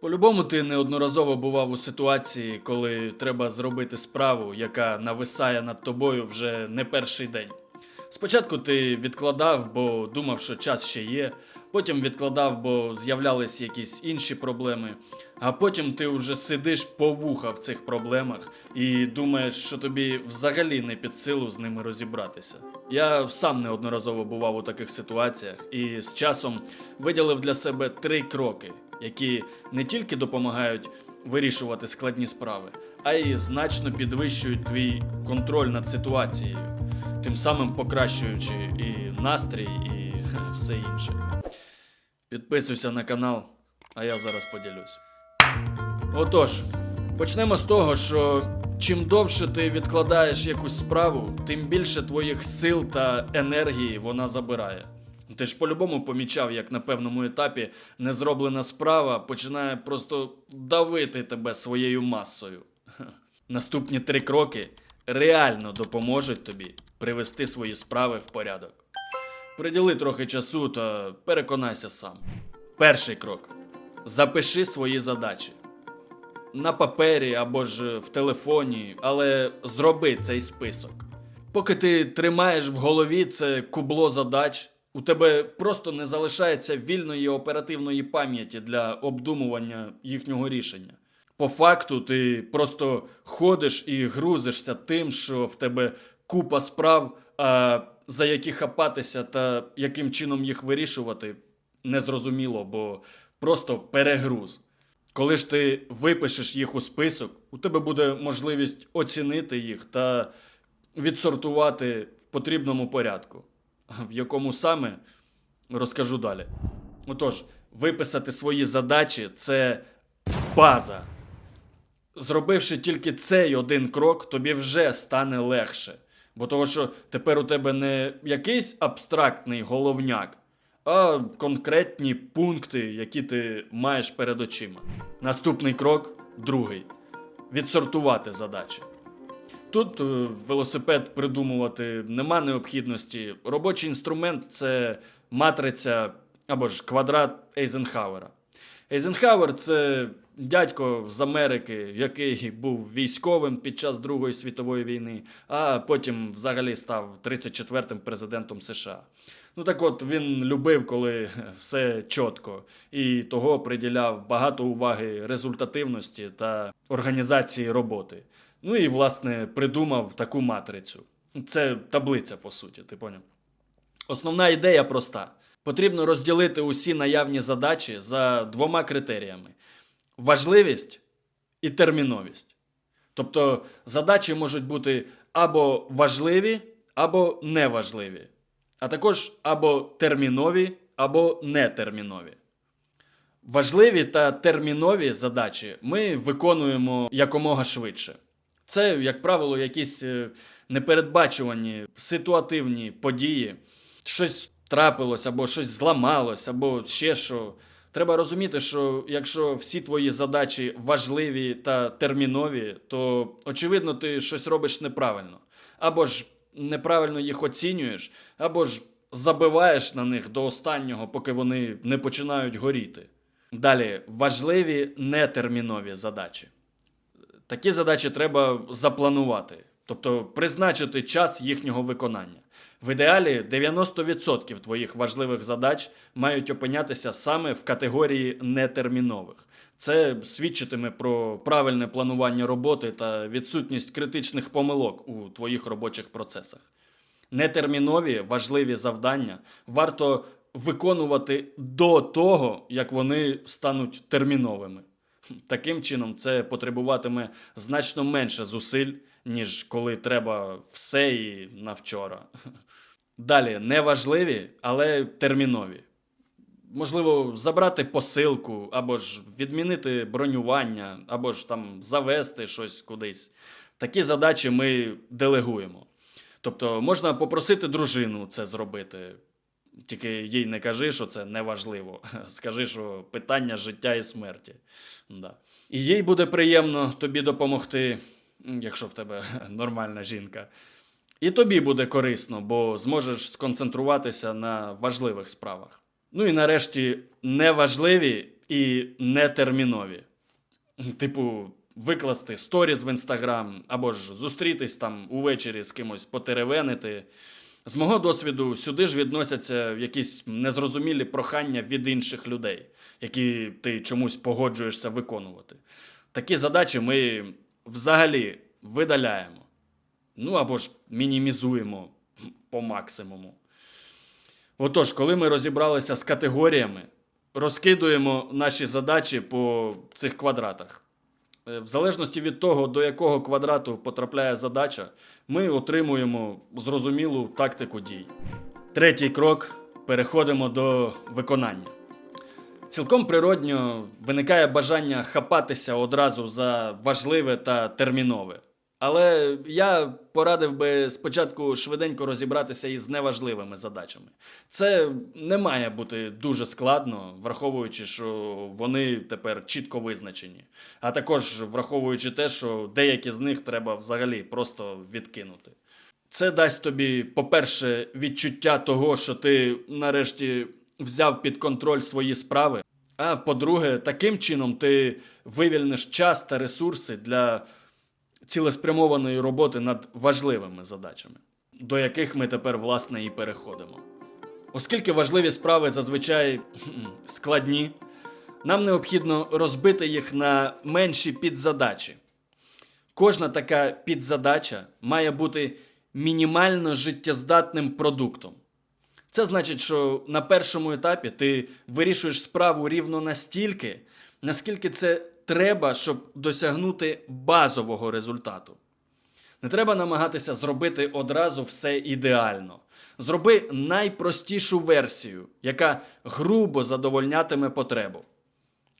По-любому ти неодноразово бував у ситуації, коли треба зробити справу, яка нависає над тобою вже не перший день. Спочатку ти відкладав, бо думав, що час ще є, потім відкладав, бо з'являлись якісь інші проблеми, а потім ти вже сидиш по вуха в цих проблемах і думаєш, що тобі взагалі не під силу з ними розібратися. Я сам неодноразово бував у таких ситуаціях і з часом виділив для себе три кроки, які не тільки допомагають вирішувати складні справи, а й значно підвищують твій контроль над ситуацією, тим самим покращуючи і настрій, і все інше. Підписуйся на канал, а я зараз поділюсь. Отож, почнемо з того, що чим довше ти відкладаєш якусь справу, тим більше твоїх сил та енергії вона забирає. Ти ж по-любому помічав, як на певному етапі незроблена справа починає просто давити тебе своєю масою. Наступні три кроки реально допоможуть тобі привести свої справи в порядок. Приділи трохи часу та переконайся сам. Перший крок: запиши свої задачі на папері або ж в телефоні, але зроби цей список. Поки ти тримаєш в голові це кубло задач, у тебе просто не залишається вільної оперативної пам'яті для обдумування їхнього рішення. По факту, ти просто ходиш і грузишся тим, що в тебе купа справ, а за які хапатися та яким чином їх вирішувати, незрозуміло, бо просто перегруз. Коли ж ти випишеш їх у список, у тебе буде можливість оцінити їх та відсортувати в потрібному порядку. В якому саме розкажу далі. Отож, виписати свої задачі це база. Зробивши тільки цей один крок, тобі вже стане легше. Бо того, що тепер у тебе не якийсь абстрактний головняк, а конкретні пункти, які ти маєш перед очима. Наступний крок другий відсортувати задачі. Тут е, велосипед придумувати нема необхідності. Робочий інструмент це матриця або ж квадрат Ейзенхауера. Ейзенхауер це дядько з Америки, який був військовим під час Другої світової війни, а потім взагалі став 34-м президентом США. Ну так от він любив, коли все чітко, і того приділяв багато уваги результативності та організації роботи. Ну і власне придумав таку матрицю. Це таблиця, по суті, ти поняв? Основна ідея проста: потрібно розділити усі наявні задачі за двома критеріями: важливість і терміновість. Тобто задачі можуть бути або важливі, або неважливі, а також або термінові, або нетермінові. Важливі та термінові задачі ми виконуємо якомога швидше. Це, як правило, якісь е, непередбачувані ситуативні події, щось трапилось, або щось зламалось, або ще що. Треба розуміти, що якщо всі твої задачі важливі та термінові, то очевидно ти щось робиш неправильно. Або ж неправильно їх оцінюєш, або ж забиваєш на них до останнього, поки вони не починають горіти. Далі важливі нетермінові задачі. Такі задачі треба запланувати, тобто призначити час їхнього виконання. В ідеалі 90% твоїх важливих задач мають опинятися саме в категорії нетермінових. Це свідчитиме про правильне планування роботи та відсутність критичних помилок у твоїх робочих процесах. Нетермінові важливі завдання варто виконувати до того, як вони стануть терміновими. Таким чином, це потребуватиме значно менше зусиль, ніж коли треба все і на вчора. Далі неважливі, але термінові. Можливо, забрати посилку, або ж відмінити бронювання, або ж там завести щось кудись. Такі задачі ми делегуємо. Тобто можна попросити дружину це зробити. Тільки їй не кажи, що це неважливо. Скажи, що питання життя і смерті. Да. І їй буде приємно тобі допомогти, якщо в тебе нормальна жінка. І тобі буде корисно, бо зможеш сконцентруватися на важливих справах. Ну і нарешті неважливі і нетермінові. Типу, викласти сторіс в інстаграм, або ж зустрітись там увечері з кимось потеревенити. З мого досвіду, сюди ж відносяться якісь незрозумілі прохання від інших людей, які ти чомусь погоджуєшся виконувати. Такі задачі ми взагалі видаляємо. Ну або ж мінімізуємо по максимуму. Отож, коли ми розібралися з категоріями, розкидуємо наші задачі по цих квадратах. Е, В залежності від того, до якого квадрату потрапляє задача, ми отримуємо зрозумілу тактику дій. Третій крок переходимо до виконання. Цілком природньо виникає бажання хапатися одразу за важливе та термінове. Але я порадив би спочатку швиденько розібратися із неважливими задачами. Це не має бути дуже складно, враховуючи, що вони тепер чітко визначені. А також враховуючи те, що деякі з них треба взагалі просто відкинути. Це дасть тобі, по-перше, відчуття того, що ти нарешті взяв під контроль свої справи. А по-друге, таким чином ти вивільниш час та ресурси для цілеспрямованої роботи над важливими задачами, до яких ми тепер, власне, і переходимо. Оскільки важливі справи зазвичай складні, нам необхідно розбити їх на менші підзадачі. Кожна така підзадача має бути мінімально життєздатним продуктом. Це значить, що на першому етапі ти вирішуєш справу рівно настільки, наскільки це треба, щоб досягнути базового результату. Не треба намагатися зробити одразу все ідеально. Зроби найпростішу версію, яка грубо задовольнятиме потребу.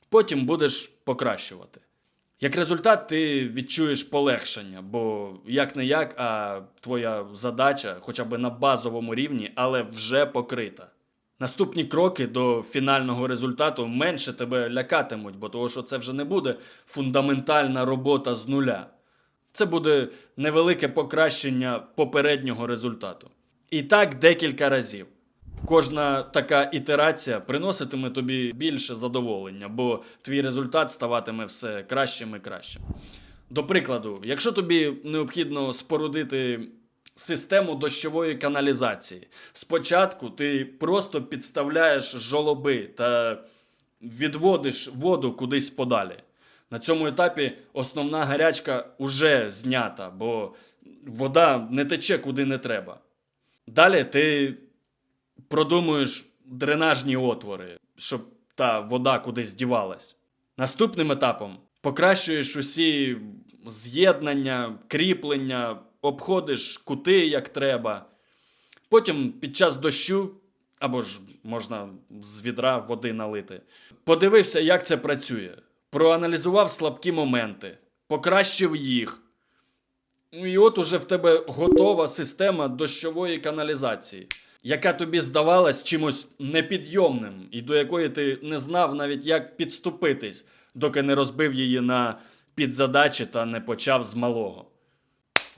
Потім будеш покращувати. Як результат, ти відчуєш полегшення, бо як не як, а твоя задача, хоча б на базовому рівні, але вже покрита. Наступні кроки до фінального результату менше тебе лякатимуть, бо того, що це вже не буде фундаментальна робота з нуля. Це буде невелике покращення попереднього результату. І так декілька разів. Кожна така ітерація приноситиме тобі більше задоволення, бо твій результат ставатиме все кращим і кращим. До прикладу, якщо тобі необхідно спорудити систему дощової каналізації, спочатку ти просто підставляєш жолоби та відводиш воду кудись подалі. На цьому етапі основна гарячка уже знята, бо вода не тече куди не треба. Далі ти продумуєш дренажні отвори, щоб та вода кудись дівалась. Наступним етапом покращуєш усі з'єднання, кріплення, обходиш кути як треба. Потім під час дощу, або ж можна з відра води налити, подивився, як це працює, проаналізував слабкі моменти, покращив їх. Ну і от уже в тебе готова система дощової каналізації, яка тобі здавалась чимось непідйомним, і до якої ти не знав навіть як підступитись, доки не розбив її на підзадачі та не почав з малого.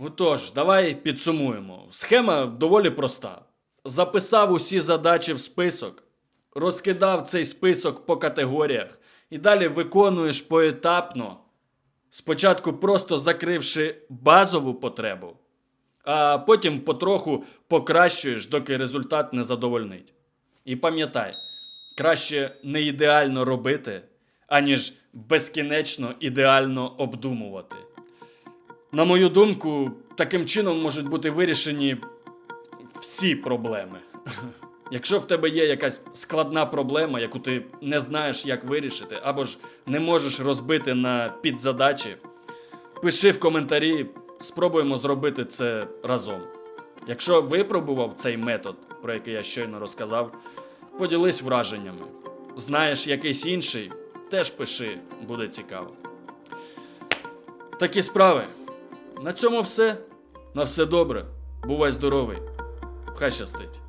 Отож, давай підсумуємо. Схема доволі проста. Записав усі задачі в список, розкидав цей список по категоріях і далі виконуєш поетапно, спочатку просто закривши базову потребу, а потім потроху покращуєш, доки результат не задовольнить. І пам'ятай, краще не ідеально робити, аніж безкінечно ідеально обдумувати. На мою думку, таким чином можуть бути вирішені всі проблеми. Якщо в тебе є якась складна проблема, яку ти не знаєш, як вирішити, або ж не можеш розбити на підзадачі, пиши в коментарі, спробуємо зробити це разом. Якщо випробував цей метод, про який я щойно розказав, поділись враженнями. Знаєш якийсь інший, теж пиши, буде цікаво. Такі справи. На цьому все. На все добре. Бувай здоровий. Хай щастить.